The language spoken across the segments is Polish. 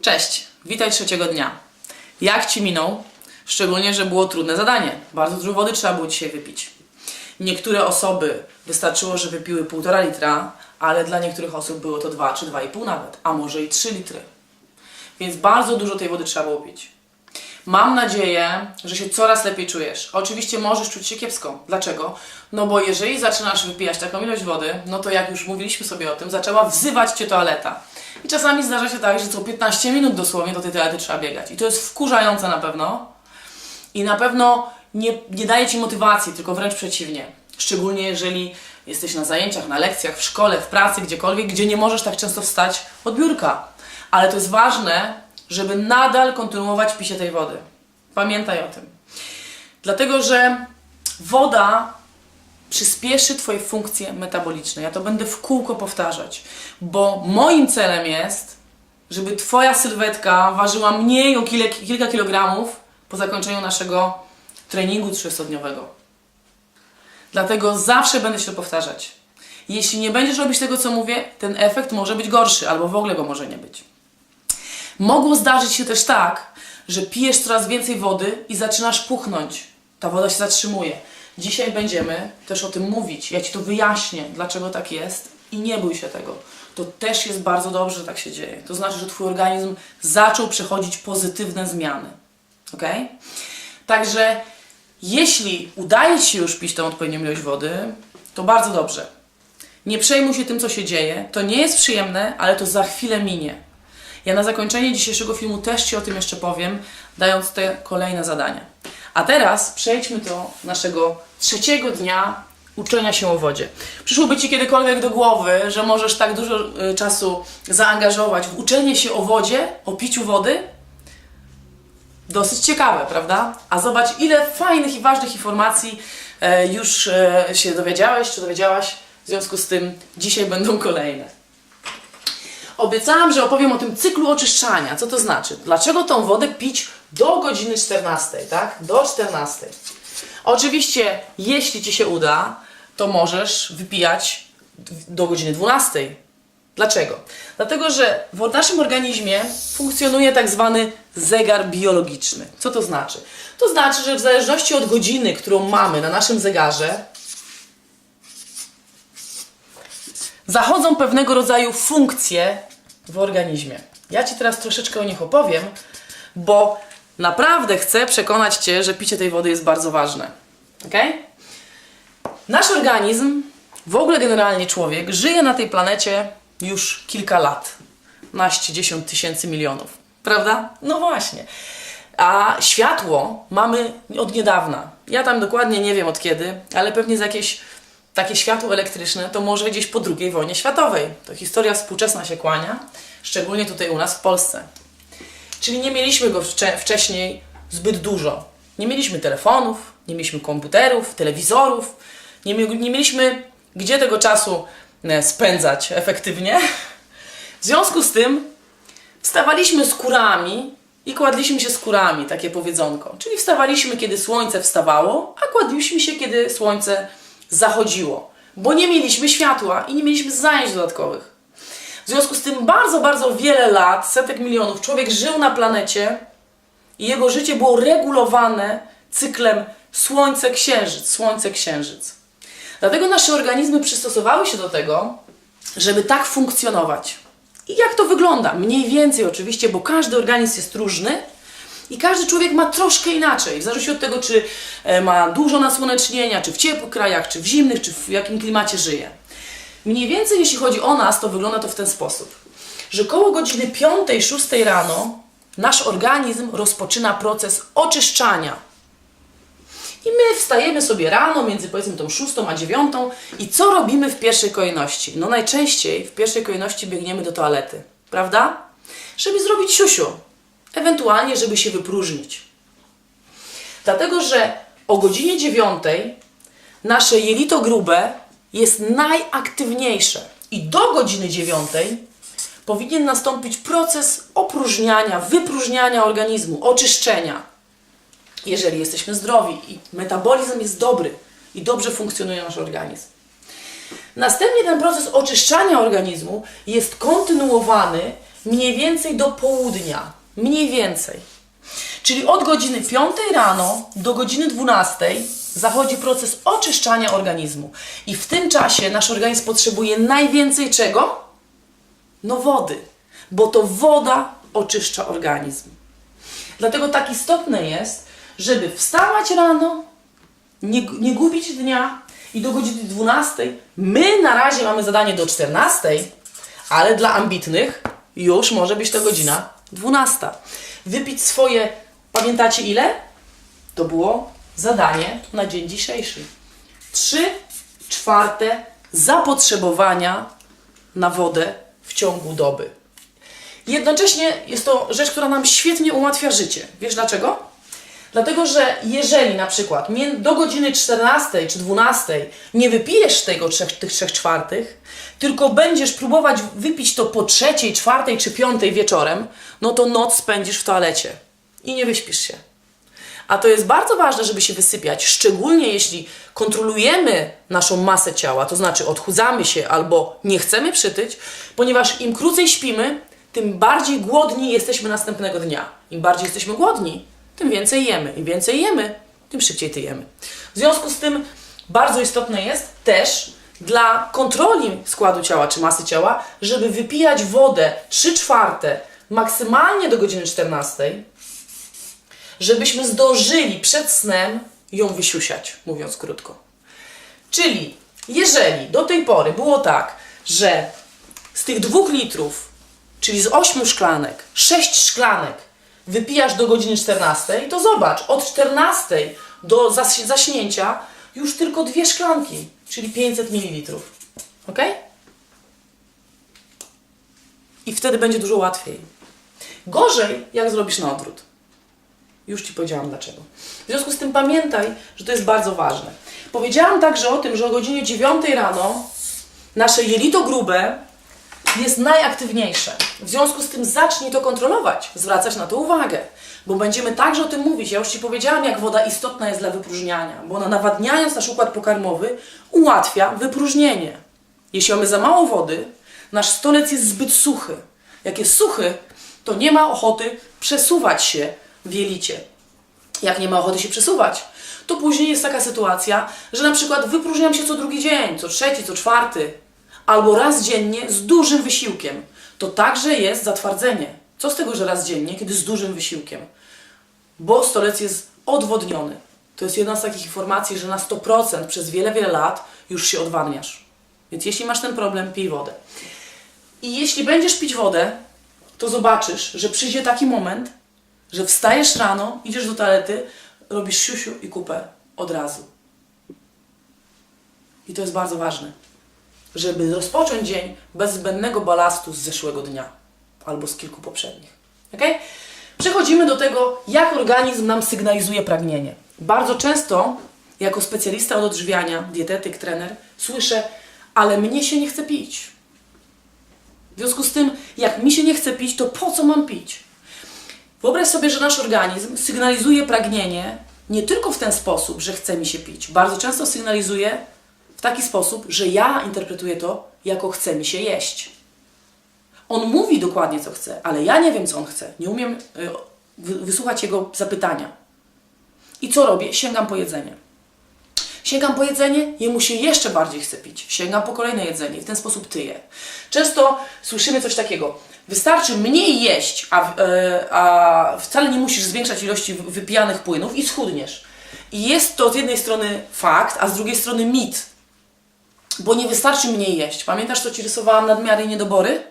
Cześć, witaj trzeciego dnia. Jak Ci minął? Szczególnie, że było trudne zadanie. Bardzo dużo wody trzeba było dzisiaj wypić. Niektóre osoby wystarczyło, że wypiły 1,5 litra, ale dla niektórych osób było to 2 czy 2,5 nawet, a może i 3 litry. Więc bardzo dużo tej wody trzeba było pić. Mam nadzieję, że się coraz lepiej czujesz. Oczywiście możesz czuć się kiepsko. Dlaczego? No bo jeżeli zaczynasz wypijać taką ilość wody, no to jak już mówiliśmy sobie o tym, zaczęła wzywać cię toaleta. I czasami zdarza się tak, że co 15 minut dosłownie do tej toalety trzeba biegać. I to jest wkurzające na pewno. I na pewno nie, nie daje ci motywacji, tylko wręcz przeciwnie. Szczególnie jeżeli jesteś na zajęciach, na lekcjach, w szkole, w pracy, gdziekolwiek, gdzie nie możesz tak często wstać od biurka. Ale to jest ważne, żeby nadal kontynuować picie tej wody. Pamiętaj o tym. Dlatego, że woda przyspieszy Twoje funkcje metaboliczne. Ja to będę w kółko powtarzać, bo moim celem jest, żeby Twoja sylwetka ważyła mniej o kilka kilogramów po zakończeniu naszego treningu trzystodniowego. Dlatego zawsze będę się to powtarzać. Jeśli nie będziesz robić tego, co mówię, ten efekt może być gorszy, albo w ogóle go może nie być. Mogło zdarzyć się też tak, że pijesz coraz więcej wody i zaczynasz puchnąć. Ta woda się zatrzymuje. Dzisiaj będziemy też o tym mówić. Ja Ci to wyjaśnię, dlaczego tak jest i nie bój się tego. To też jest bardzo dobrze, że tak się dzieje. To znaczy, że Twój organizm zaczął przechodzić pozytywne zmiany. Ok? Także jeśli udaje Ci się już pić tą odpowiednią ilość wody, to bardzo dobrze. Nie przejmuj się tym, co się dzieje. To nie jest przyjemne, ale to za chwilę minie. Ja na zakończenie dzisiejszego filmu też Ci o tym jeszcze powiem, dając te kolejne zadania. A teraz przejdźmy do naszego trzeciego dnia uczenia się o wodzie. Przyszłoby Ci kiedykolwiek do głowy, że możesz tak dużo y, czasu zaangażować w uczenie się o wodzie, o piciu wody? Dosyć ciekawe, prawda? A zobacz, ile fajnych i ważnych informacji e, już e, się dowiedziałeś, czy dowiedziałaś. W związku z tym dzisiaj będą kolejne. Obiecałam, że opowiem o tym cyklu oczyszczania. Co to znaczy? Dlaczego tą wodę pić do godziny 14, tak? Do 14. Oczywiście, jeśli Ci się uda, to możesz wypijać do godziny 12. Dlaczego? Dlatego, że w naszym organizmie funkcjonuje tak zwany zegar biologiczny. Co to znaczy? To znaczy, że w zależności od godziny, którą mamy na naszym zegarze, zachodzą pewnego rodzaju funkcje w organizmie. Ja Ci teraz troszeczkę o nich opowiem, bo naprawdę chcę przekonać Cię, że picie tej wody jest bardzo ważne. Ok? Nasz organizm, w ogóle generalnie człowiek, żyje na tej planecie już kilka lat. Naście, dziesiąt tysięcy milionów. Prawda? No właśnie. A światło mamy od niedawna. Ja tam dokładnie nie wiem od kiedy, ale pewnie z jakieś takie światło elektryczne to może gdzieś po II wojnie światowej. To historia współczesna się kłania, szczególnie tutaj u nas w Polsce. Czyli nie mieliśmy go wcze- wcześniej zbyt dużo. Nie mieliśmy telefonów, nie mieliśmy komputerów, telewizorów, nie, mi- nie mieliśmy gdzie tego czasu e, spędzać efektywnie. W związku z tym wstawaliśmy z kurami i kładliśmy się z kurami, takie powiedzonko. Czyli wstawaliśmy, kiedy słońce wstawało, a kładliśmy się, kiedy słońce zachodziło, bo nie mieliśmy światła i nie mieliśmy zajęć dodatkowych. W związku z tym bardzo, bardzo wiele lat, setek milionów, człowiek żył na planecie i jego życie było regulowane cyklem słońce-księżyc, słońce-księżyc. Dlatego nasze organizmy przystosowały się do tego, żeby tak funkcjonować. I jak to wygląda? Mniej więcej oczywiście, bo każdy organizm jest różny i każdy człowiek ma troszkę inaczej. W zależności od tego, czy e, ma dużo nasłonecznienia, czy w ciepłych krajach, czy w zimnych, czy w jakim klimacie żyje. Mniej więcej jeśli chodzi o nas, to wygląda to w ten sposób, że koło godziny 5-6 rano nasz organizm rozpoczyna proces oczyszczania. I my wstajemy sobie rano, między powiedzmy tą 6 a 9 i co robimy w pierwszej kolejności? No najczęściej w pierwszej kolejności biegniemy do toalety, prawda? Żeby zrobić siusiu, ewentualnie żeby się wypróżnić. Dlatego, że o godzinie 9 nasze jelito grube jest najaktywniejsze i do godziny 9 powinien nastąpić proces opróżniania, wypróżniania organizmu, oczyszczenia jeżeli jesteśmy zdrowi i metabolizm jest dobry i dobrze funkcjonuje nasz organizm. Następnie ten proces oczyszczania organizmu jest kontynuowany mniej więcej do południa. Mniej więcej. Czyli od godziny 5 rano do godziny 12 zachodzi proces oczyszczania organizmu. I w tym czasie nasz organizm potrzebuje najwięcej czego? No wody, bo to woda oczyszcza organizm. Dlatego tak istotne jest, żeby wstawać rano, nie, nie gubić dnia i do godziny 12. My na razie mamy zadanie do 14, ale dla ambitnych już może być to godzina 12. Wypić swoje, pamiętacie ile? To było zadanie na dzień dzisiejszy. 3 czwarte zapotrzebowania na wodę w ciągu doby. Jednocześnie jest to rzecz, która nam świetnie ułatwia życie. Wiesz dlaczego? Dlatego, że jeżeli na przykład do godziny 14 czy 12 nie wypijesz tego trzech, tych trzech czwartych, tylko będziesz próbować wypić to po trzeciej, czwartej czy piątej wieczorem, no to noc spędzisz w toalecie i nie wyśpisz się. A to jest bardzo ważne, żeby się wysypiać, szczególnie jeśli kontrolujemy naszą masę ciała, to znaczy odchudzamy się albo nie chcemy przytyć, ponieważ im krócej śpimy, tym bardziej głodni jesteśmy następnego dnia. Im bardziej jesteśmy głodni, tym więcej jemy. Im więcej jemy, tym szybciej tyjemy. W związku z tym bardzo istotne jest też dla kontroli składu ciała czy masy ciała, żeby wypijać wodę 3 czwarte maksymalnie do godziny 14, żebyśmy zdążyli przed snem ją wysiusiać, mówiąc krótko. Czyli jeżeli do tej pory było tak, że z tych dwóch litrów, czyli z ośmiu szklanek, sześć szklanek wypijasz do godziny 14, to zobacz, od 14 do zas- zaśnięcia już tylko dwie szklanki, czyli 500 ml. Ok? I wtedy będzie dużo łatwiej. Gorzej, jak zrobisz na odwrót. Już Ci powiedziałam dlaczego. W związku z tym pamiętaj, że to jest bardzo ważne. Powiedziałam także o tym, że o godzinie 9 rano nasze jelito grube jest najaktywniejsze. W związku z tym zacznij to kontrolować, zwracać na to uwagę, bo będziemy także o tym mówić. Ja już Ci powiedziałam, jak woda istotna jest dla wypróżniania, bo ona nawadniając nasz układ pokarmowy ułatwia wypróżnienie. Jeśli mamy za mało wody, nasz stolec jest zbyt suchy. Jak jest suchy, to nie ma ochoty przesuwać się w jelicie. Jak nie ma ochoty się przesuwać, to później jest taka sytuacja, że na przykład wypróżniam się co drugi dzień, co trzeci, co czwarty, albo raz dziennie z dużym wysiłkiem. To także jest zatwardzenie. Co z tego, że raz dziennie, kiedy z dużym wysiłkiem? Bo stolec jest odwodniony. To jest jedna z takich informacji, że na 100% przez wiele, wiele lat już się odwadniasz. Więc jeśli masz ten problem, pij wodę. I jeśli będziesz pić wodę, to zobaczysz, że przyjdzie taki moment, że wstajesz rano, idziesz do toalety, robisz siusiu i kupę od razu. I to jest bardzo ważne, żeby rozpocząć dzień bez zbędnego balastu z zeszłego dnia albo z kilku poprzednich. Ok? Przechodzimy do tego, jak organizm nam sygnalizuje pragnienie. Bardzo często, jako specjalista od odżywiania, dietetyk, trener, słyszę, ale mnie się nie chce pić. W związku z tym, jak mi się nie chce pić, to po co mam pić? Wyobraź sobie, że nasz organizm sygnalizuje pragnienie nie tylko w ten sposób, że chce mi się pić. Bardzo często sygnalizuje w taki sposób, że ja interpretuję to jako chce mi się jeść. On mówi dokładnie, co chce, ale ja nie wiem, co on chce. Nie umiem y, wy- wysłuchać jego zapytania. I co robię? Sięgam po jedzenie. Sięgam po jedzenie, jemu się jeszcze bardziej chce pić. Sięgam po kolejne jedzenie i w ten sposób tyję. Często słyszymy coś takiego. Wystarczy mniej jeść, a, e, a wcale nie musisz zwiększać ilości wy- wypijanych płynów i schudniesz. I jest to z jednej strony fakt, a z drugiej strony mit. Bo nie wystarczy mniej jeść. Pamiętasz, co Ci rysowałam nadmiary i niedobory?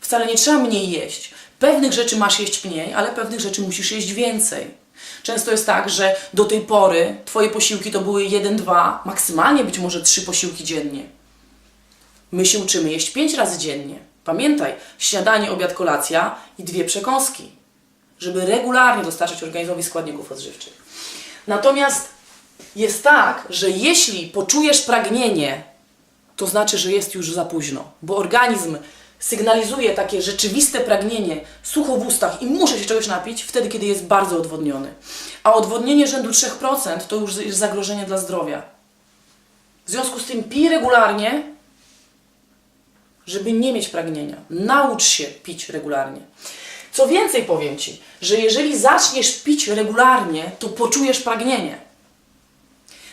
Wcale nie trzeba mniej jeść. Pewnych rzeczy masz jeść mniej, ale pewnych rzeczy musisz jeść więcej. Często jest tak, że do tej pory Twoje posiłki to były 1-2, maksymalnie być może 3 posiłki dziennie. My się uczymy jeść 5 razy dziennie. Pamiętaj, śniadanie, obiad, kolacja i dwie przekąski, żeby regularnie dostarczać organizmowi składników odżywczych. Natomiast jest tak, że jeśli poczujesz pragnienie, to znaczy, że jest już za późno, bo organizm sygnalizuje takie rzeczywiste pragnienie sucho w ustach i muszę się czegoś napić wtedy, kiedy jest bardzo odwodniony. A odwodnienie rzędu 3% to już jest zagrożenie dla zdrowia. W związku z tym pij regularnie, żeby nie mieć pragnienia. Naucz się pić regularnie. Co więcej powiem Ci, że jeżeli zaczniesz pić regularnie, to poczujesz pragnienie.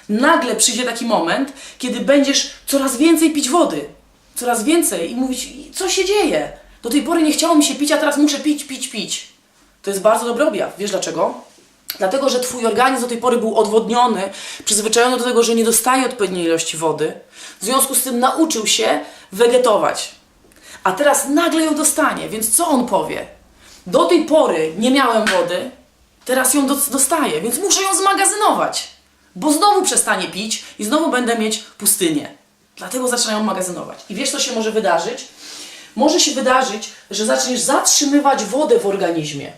Nagle przyjdzie taki moment, kiedy będziesz coraz więcej pić wody. Coraz więcej i mówić, co się dzieje? Do tej pory nie chciało mi się pić, a teraz muszę pić, pić, pić. To jest bardzo dobry objaw. Wiesz dlaczego? Dlatego, że Twój organizm do tej pory był odwodniony, przyzwyczajony do tego, że nie dostaje odpowiedniej ilości wody. W związku z tym nauczył się wegetować. A teraz nagle ją dostanie, więc co on powie? Do tej pory nie miałem wody, teraz ją dos- dostaję, więc muszę ją zmagazynować. Bo znowu przestanie pić i znowu będę mieć pustynię. Dlatego zaczynają magazynować. I wiesz, co się może wydarzyć? Może się wydarzyć, że zaczniesz zatrzymywać wodę w organizmie.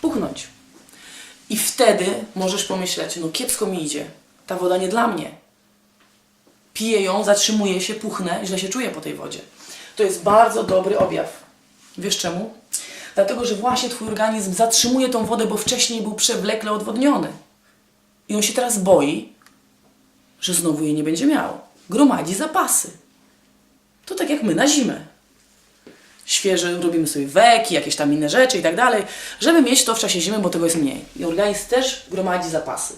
Puchnąć. I wtedy możesz pomyśleć, no kiepsko mi idzie. Ta woda nie dla mnie. Piję ją, zatrzymuję się, puchnę, źle się czuję po tej wodzie. To jest bardzo dobry objaw. Wiesz czemu? Dlatego, że właśnie Twój organizm zatrzymuje tą wodę, bo wcześniej był przewlekle odwodniony. I on się teraz boi, że znowu jej nie będzie miał. Gromadzi zapasy. To tak jak my na zimę. Świeże, robimy sobie weki, jakieś tam inne rzeczy i tak dalej, żeby mieć to w czasie zimy, bo tego jest mniej. I organizm też gromadzi zapasy.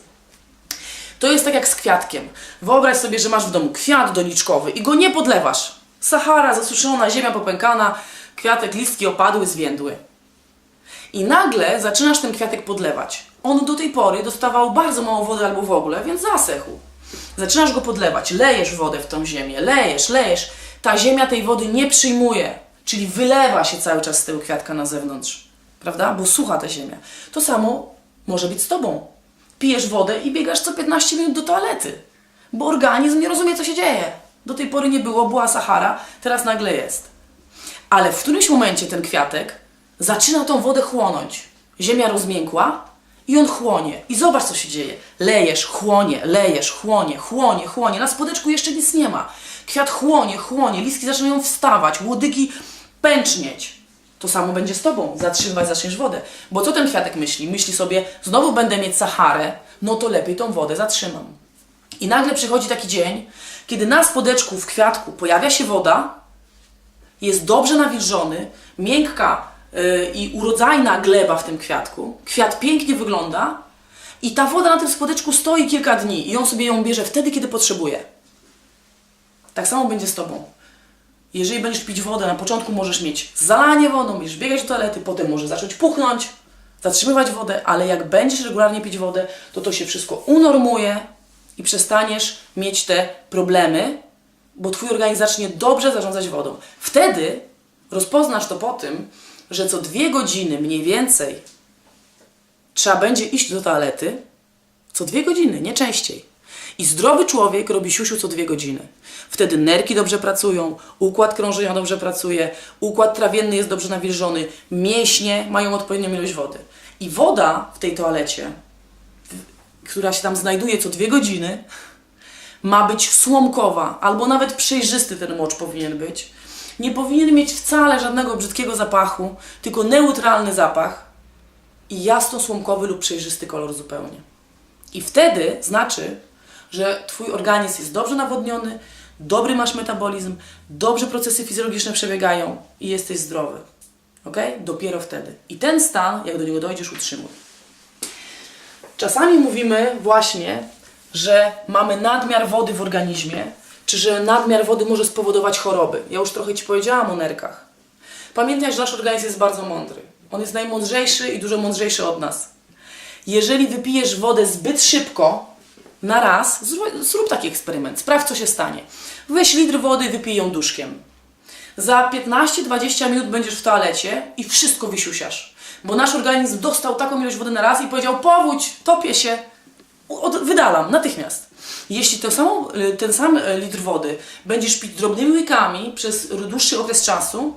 To jest tak jak z kwiatkiem. Wyobraź sobie, że masz w domu kwiat doniczkowy i go nie podlewasz. Sahara zasuszona, ziemia popękana, kwiatek, listki opadły, zwiędły. I nagle zaczynasz ten kwiatek podlewać. On do tej pory dostawał bardzo mało wody albo w ogóle, więc zasechł. Zaczynasz go podlewać, lejesz wodę w tą ziemię, lejesz, lejesz. Ta ziemia tej wody nie przyjmuje, czyli wylewa się cały czas z tego kwiatka na zewnątrz. Prawda? Bo sucha ta ziemia. To samo może być z tobą. Pijesz wodę i biegasz co 15 minut do toalety, bo organizm nie rozumie, co się dzieje. Do tej pory nie było, była Sahara, teraz nagle jest. Ale w którymś momencie ten kwiatek zaczyna tą wodę chłonąć. Ziemia rozmiękła i on chłonie. I zobacz, co się dzieje. Lejesz, chłonie, lejesz, chłonie, chłonie, chłonie. Na spodeczku jeszcze nic nie ma. Kwiat chłonie, chłonie, listki zaczynają wstawać, łodygi pęcznieć. To samo będzie z tobą. Zatrzymywać zaczniesz wodę. Bo co ten kwiatek myśli? Myśli sobie, znowu będę mieć Saharę, no to lepiej tą wodę zatrzymam. I nagle przychodzi taki dzień, kiedy na spodeczku w kwiatku pojawia się woda, jest dobrze nawilżony, miękka i urodzajna gleba w tym kwiatku. Kwiat pięknie wygląda i ta woda na tym spodeczku stoi kilka dni i on sobie ją bierze wtedy, kiedy potrzebuje. Tak samo będzie z Tobą. Jeżeli będziesz pić wodę, na początku możesz mieć zalanie wodą, będziesz biegać do toalety, potem może zacząć puchnąć, zatrzymywać wodę, ale jak będziesz regularnie pić wodę, to to się wszystko unormuje i przestaniesz mieć te problemy, bo Twój organizm zacznie dobrze zarządzać wodą. Wtedy rozpoznasz to po tym, że co dwie godziny mniej więcej trzeba będzie iść do toalety, co dwie godziny, nie częściej. I zdrowy człowiek robi siusiu co dwie godziny. Wtedy nerki dobrze pracują, układ krążenia dobrze pracuje, układ trawienny jest dobrze nawilżony, mięśnie mają odpowiednią ilość wody. I woda w tej toalecie, która się tam znajduje co dwie godziny, ma być słomkowa, albo nawet przejrzysty ten mocz powinien być. Nie powinien mieć wcale żadnego brzydkiego zapachu, tylko neutralny zapach i jasno-słomkowy lub przejrzysty kolor zupełnie. I wtedy znaczy, że Twój organizm jest dobrze nawodniony, dobry masz metabolizm, dobrze procesy fizjologiczne przebiegają i jesteś zdrowy. Ok? Dopiero wtedy. I ten stan, jak do niego dojdziesz, utrzymuj. Czasami mówimy właśnie, że mamy nadmiar wody w organizmie, czy że nadmiar wody może spowodować choroby. Ja już trochę Ci powiedziałam o nerkach. Pamiętaj, że nasz organizm jest bardzo mądry. On jest najmądrzejszy i dużo mądrzejszy od nas. Jeżeli wypijesz wodę zbyt szybko, na raz, zrób, taki eksperyment, sprawdź co się stanie. Weź litr wody wypij ją duszkiem. Za 15-20 minut będziesz w toalecie i wszystko wysiusiasz. Bo nasz organizm dostał taką ilość wody na raz i powiedział powódź, topię się, wydalam natychmiast. Jeśli to samo, y, ten sam y, litr wody będziesz pić drobnymi łykami przez dłuższy okres czasu,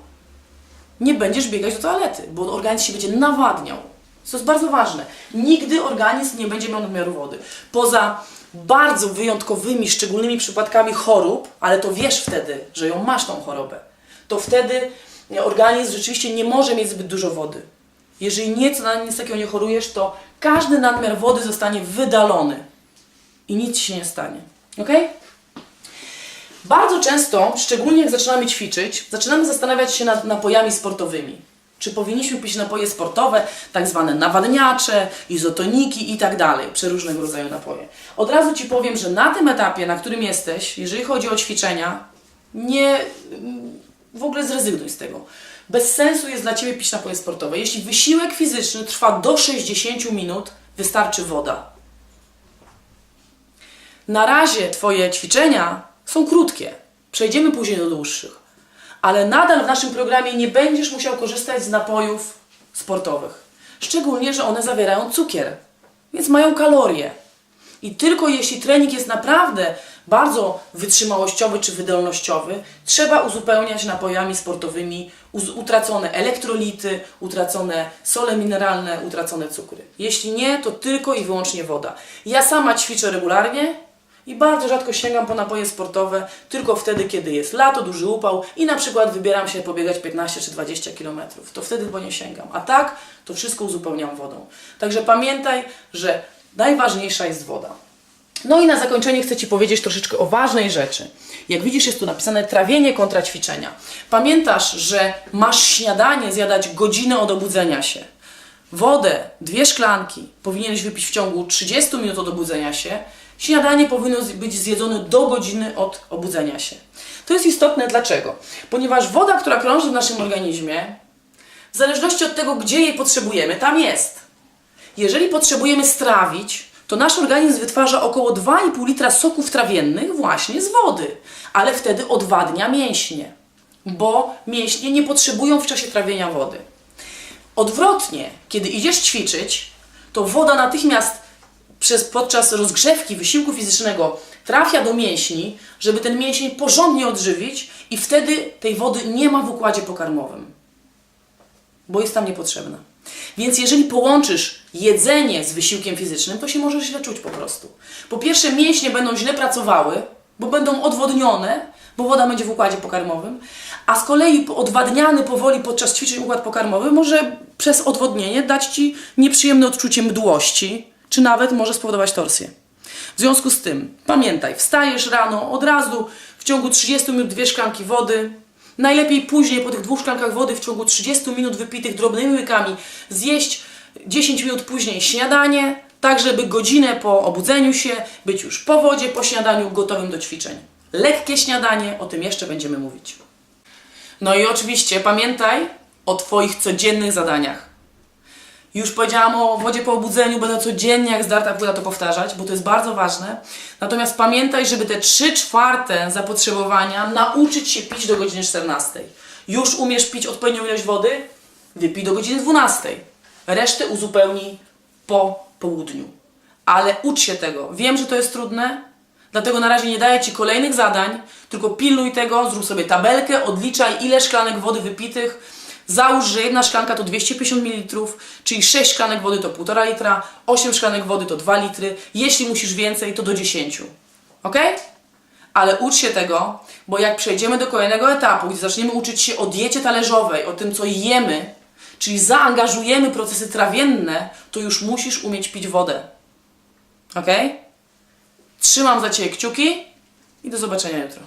nie będziesz biegać do toalety, bo organizm się będzie nawadniał. To jest bardzo ważne. Nigdy organizm nie będzie miał nadmiaru wody. Poza bardzo wyjątkowymi, szczególnymi przypadkami chorób, ale to wiesz wtedy, że ją masz tą chorobę, to wtedy organizm rzeczywiście nie może mieć zbyt dużo wody. Jeżeli nic, na nic takiego nie chorujesz, to każdy nadmiar wody zostanie wydalony i nic się nie stanie. Ok? Bardzo często, szczególnie jak zaczynamy ćwiczyć, zaczynamy zastanawiać się nad napojami sportowymi. Czy powinniśmy pić napoje sportowe, tak zwane nawadniacze, izotoniki i tak dalej, przeróżnego rodzaju napoje. Od razu Ci powiem, że na tym etapie, na którym jesteś, jeżeli chodzi o ćwiczenia, nie w ogóle zrezygnuj z tego. Bez sensu jest dla Ciebie pić napoje sportowe. Jeśli wysiłek fizyczny trwa do 60 minut, wystarczy woda. Na razie Twoje ćwiczenia są krótkie. Przejdziemy później do dłuższych. Ale nadal w naszym programie nie będziesz musiał korzystać z napojów sportowych. Szczególnie, że one zawierają cukier, więc mają kalorie. I tylko jeśli trening jest naprawdę bardzo wytrzymałościowy czy wydolnościowy, trzeba uzupełniać napojami sportowymi utracone elektrolity, utracone sole mineralne, utracone cukry. Jeśli nie, to tylko i wyłącznie woda. Ja sama ćwiczę regularnie i bardzo rzadko sięgam po napoje sportowe, tylko wtedy, kiedy jest lato, duży upał i na przykład wybieram się pobiegać 15 czy 20 km. To wtedy po nie sięgam. A tak, to wszystko uzupełniam wodą. Także pamiętaj, że najważniejsza jest woda. No i na zakończenie chcę Ci powiedzieć troszeczkę o ważnej rzeczy. Jak widzisz, jest tu napisane trawienie kontra ćwiczenia. Pamiętasz, że masz śniadanie zjadać godzinę od obudzenia się. Wodę, dwie szklanki powinieneś wypić w ciągu 30 minut od obudzenia się. Śniadanie powinno być zjedzone do godziny od obudzenia się. To jest istotne dlaczego? Ponieważ woda, która krąży w naszym organizmie, w zależności od tego, gdzie jej potrzebujemy, tam jest. Jeżeli potrzebujemy strawić, to nasz organizm wytwarza około 2,5 litra soków trawiennych właśnie z wody, ale wtedy odwadnia mięśnie, bo mięśnie nie potrzebują w czasie trawienia wody. Odwrotnie, kiedy idziesz ćwiczyć, to woda natychmiast przez, podczas rozgrzewki wysiłku fizycznego trafia do mięśni, żeby ten mięsień porządnie odżywić i wtedy tej wody nie ma w układzie pokarmowym bo jest tam niepotrzebna. Więc jeżeli połączysz jedzenie z wysiłkiem fizycznym, to się możesz źle czuć po prostu. Po pierwsze, mięśnie będą źle pracowały, bo będą odwodnione, bo woda będzie w układzie pokarmowym, a z kolei odwadniany powoli podczas ćwiczeń układ pokarmowy może przez odwodnienie dać Ci nieprzyjemne odczucie mdłości, czy nawet może spowodować torsję. W związku z tym, pamiętaj, wstajesz rano, od razu w ciągu 30 minut dwie szklanki wody, Najlepiej później, po tych dwóch szklankach wody, w ciągu 30 minut wypitych drobnymi łykami, zjeść 10 minut później śniadanie, tak żeby godzinę po obudzeniu się być już po wodzie, po śniadaniu, gotowym do ćwiczeń. Lekkie śniadanie, o tym jeszcze będziemy mówić. No i oczywiście pamiętaj o Twoich codziennych zadaniach. Już powiedziałam o wodzie po obudzeniu, będę codziennie jak zdarta płyta to powtarzać, bo to jest bardzo ważne. Natomiast pamiętaj, żeby te 3 czwarte zapotrzebowania nauczyć się pić do godziny 14. Już umiesz pić odpowiednią ilość wody? Wypij do godziny 12. Resztę uzupełnij po południu. Ale ucz się tego. Wiem, że to jest trudne, dlatego na razie nie daję Ci kolejnych zadań, tylko pilnuj tego, zrób sobie tabelkę, odliczaj ile szklanek wody wypitych, Załóż, że jedna szklanka to 250 ml, czyli 6 szklanek wody to 1,5 litra, 8 szklanek wody to 2 litry. Jeśli musisz więcej, to do 10. Ok? Ale ucz się tego, bo jak przejdziemy do kolejnego etapu, gdzie zaczniemy uczyć się o diecie talerzowej, o tym, co jemy, czyli zaangażujemy procesy trawienne, to już musisz umieć pić wodę. Ok? Trzymam za Ciebie kciuki i do zobaczenia jutro.